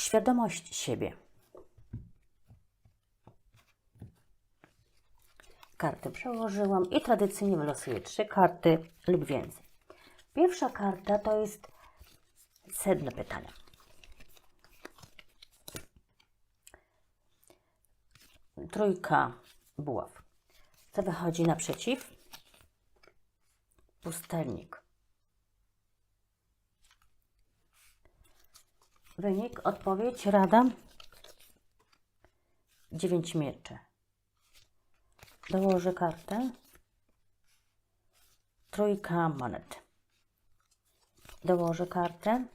świadomość siebie. Karty przełożyłam i tradycyjnie wylosuję trzy karty lub więcej. Pierwsza karta to jest sedno pytania. Trójka buław. Co wychodzi naprzeciw? Pustelnik. Wynik, odpowiedź, rada. Dziewięć mieczy. Dołożę kartę. Trójka monet. Dołożę kartę.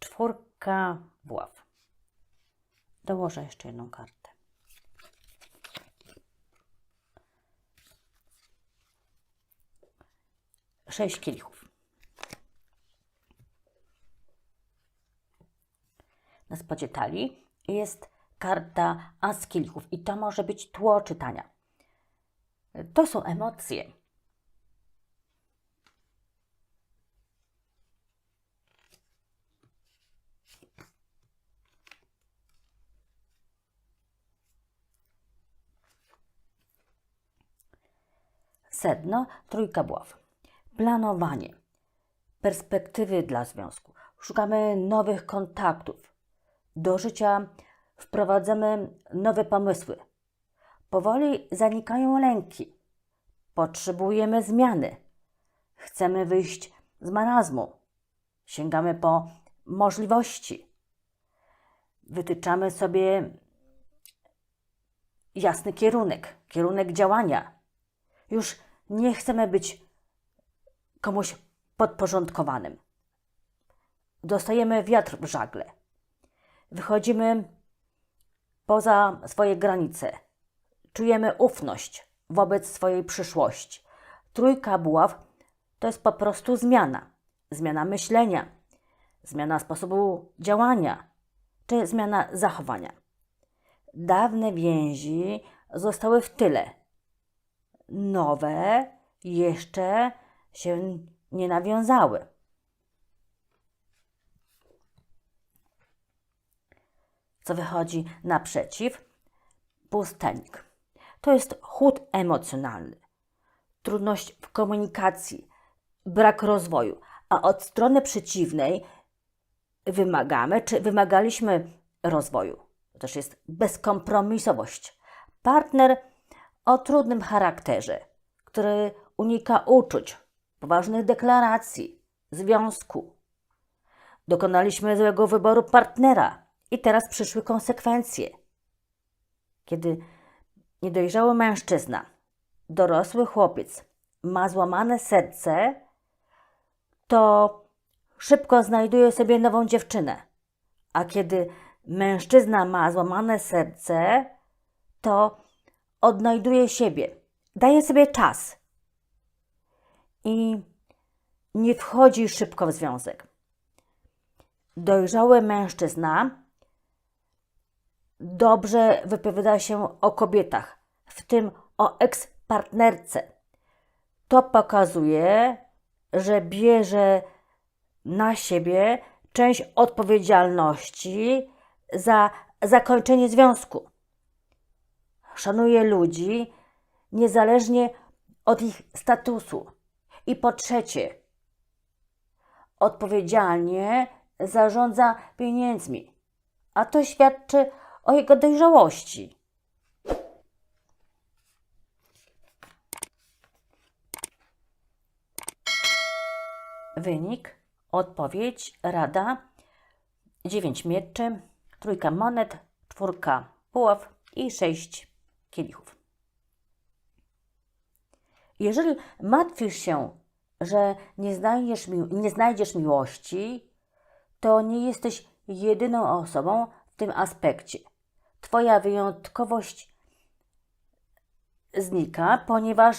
Czwórka buław. Dołożę jeszcze jedną kartę. Sześć kielichów. Na spodzie talii jest karta As kielichów i to może być tło czytania. To są emocje. Sedno, trójka buław. Planowanie. Perspektywy dla związku. Szukamy nowych kontaktów. Do życia wprowadzamy nowe pomysły. Powoli zanikają lęki. Potrzebujemy zmiany. Chcemy wyjść z marazmu. Sięgamy po możliwości. Wytyczamy sobie jasny kierunek, kierunek działania. Już nie chcemy być komuś podporządkowanym. Dostajemy wiatr w żagle. Wychodzimy poza swoje granice. Czujemy ufność wobec swojej przyszłości. Trójka buław to jest po prostu zmiana. Zmiana myślenia, zmiana sposobu działania, czy zmiana zachowania. Dawne więzi zostały w tyle. Nowe jeszcze się nie nawiązały. Co wychodzi naprzeciw, pustelnik. To jest chłód emocjonalny, trudność w komunikacji, brak rozwoju, a od strony przeciwnej wymagamy, czy wymagaliśmy rozwoju. To też jest bezkompromisowość. Partner o trudnym charakterze, który unika uczuć, poważnych deklaracji, związku. Dokonaliśmy złego wyboru partnera, i teraz przyszły konsekwencje. Kiedy niedojrzały mężczyzna, dorosły chłopiec ma złamane serce, to szybko znajduje sobie nową dziewczynę. A kiedy mężczyzna ma złamane serce, to odnajduje siebie, daje sobie czas i nie wchodzi szybko w związek. Dojrzały mężczyzna dobrze wypowiada się o kobietach, w tym o ekspartnerce. To pokazuje, że bierze na siebie część odpowiedzialności za zakończenie związku. Szanuje ludzi niezależnie od ich statusu. I po trzecie, odpowiedzialnie zarządza pieniędzmi, a to świadczy o jego dojrzałości. Wynik, odpowiedź, rada, dziewięć mieczy, trójka monet, czwórka puław i sześć kielichów. Jeżeli martwisz się, że nie znajdziesz, nie znajdziesz miłości, to nie jesteś jedyną osobą w tym aspekcie. Twoja wyjątkowość znika, ponieważ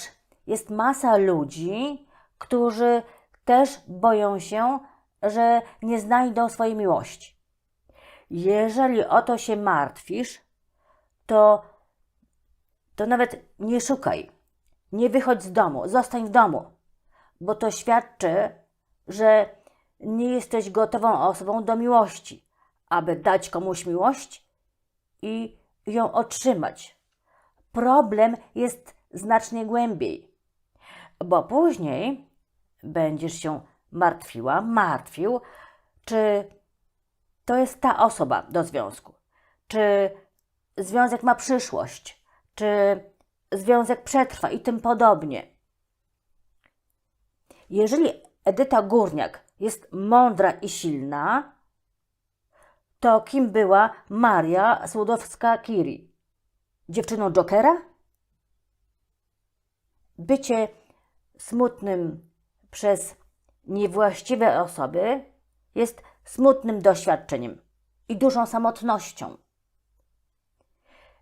jest masa ludzi, którzy też boją się, że nie znajdą swojej miłości. Jeżeli o to się martwisz, to, to nawet nie szukaj. Nie wychodź z domu, zostań w domu, bo to świadczy, że nie jesteś gotową osobą do miłości, aby dać komuś miłość i ją otrzymać. Problem jest znacznie głębiej, bo później będziesz się martwiła, martwił, czy to jest ta osoba do związku, czy związek ma przyszłość, czy związek przetrwa i tym podobnie. Jeżeli Edyta Górniak jest mądra i silna, to kim była Maria Słodowska-Curie? Dziewczyną Jokera? Bycie smutnym przez niewłaściwe osoby jest smutnym doświadczeniem i dużą samotnością.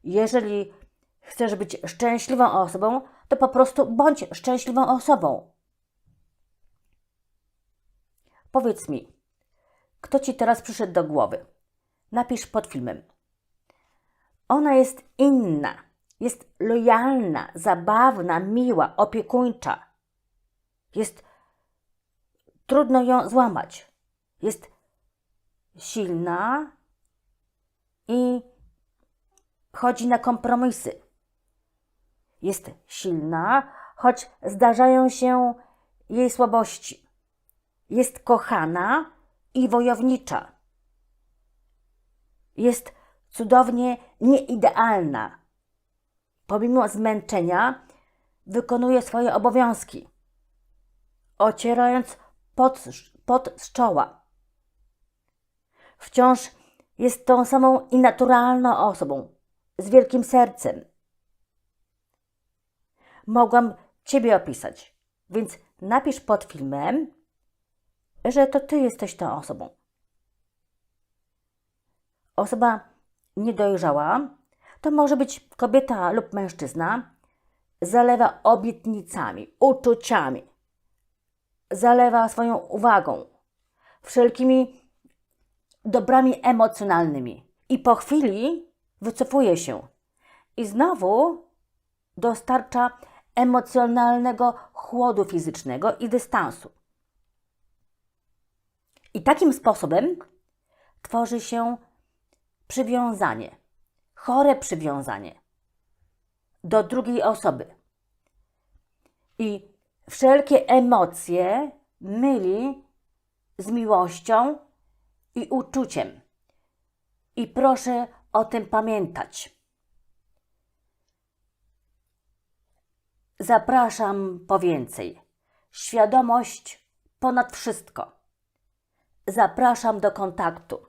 Jeżeli chcesz być szczęśliwą osobą, to po prostu bądź szczęśliwą osobą. Powiedz mi, kto ci teraz przyszedł do głowy? Napisz pod filmem. Ona jest inna, jest lojalna, zabawna, miła, opiekuńcza. Jest trudno ją złamać. Jest silna i chodzi na kompromisy. Jest silna, choć zdarzają się jej słabości. Jest kochana i wojownicza. Jest cudownie nieidealna. Pomimo zmęczenia wykonuje swoje obowiązki, ocierając pot, pot z czoła. Wciąż jest tą samą i naturalną osobą, z wielkim sercem. Mogłam Ciebie opisać, więc napisz pod filmem, że to Ty jesteś tą osobą. Osoba niedojrzała to może być kobieta lub mężczyzna, zalewa obietnicami, uczuciami, zalewa swoją uwagą, wszelkimi dobrami emocjonalnymi i po chwili wycofuje się i znowu dostarcza emocjonalnego chłodu fizycznego i dystansu. I takim sposobem tworzy się przywiązanie, chore przywiązanie do drugiej osoby. I wszelkie emocje myli z miłością i uczuciem. I proszę o tym pamiętać. Zapraszam po więcej. Świadomość ponad wszystko. Zapraszam do kontaktu.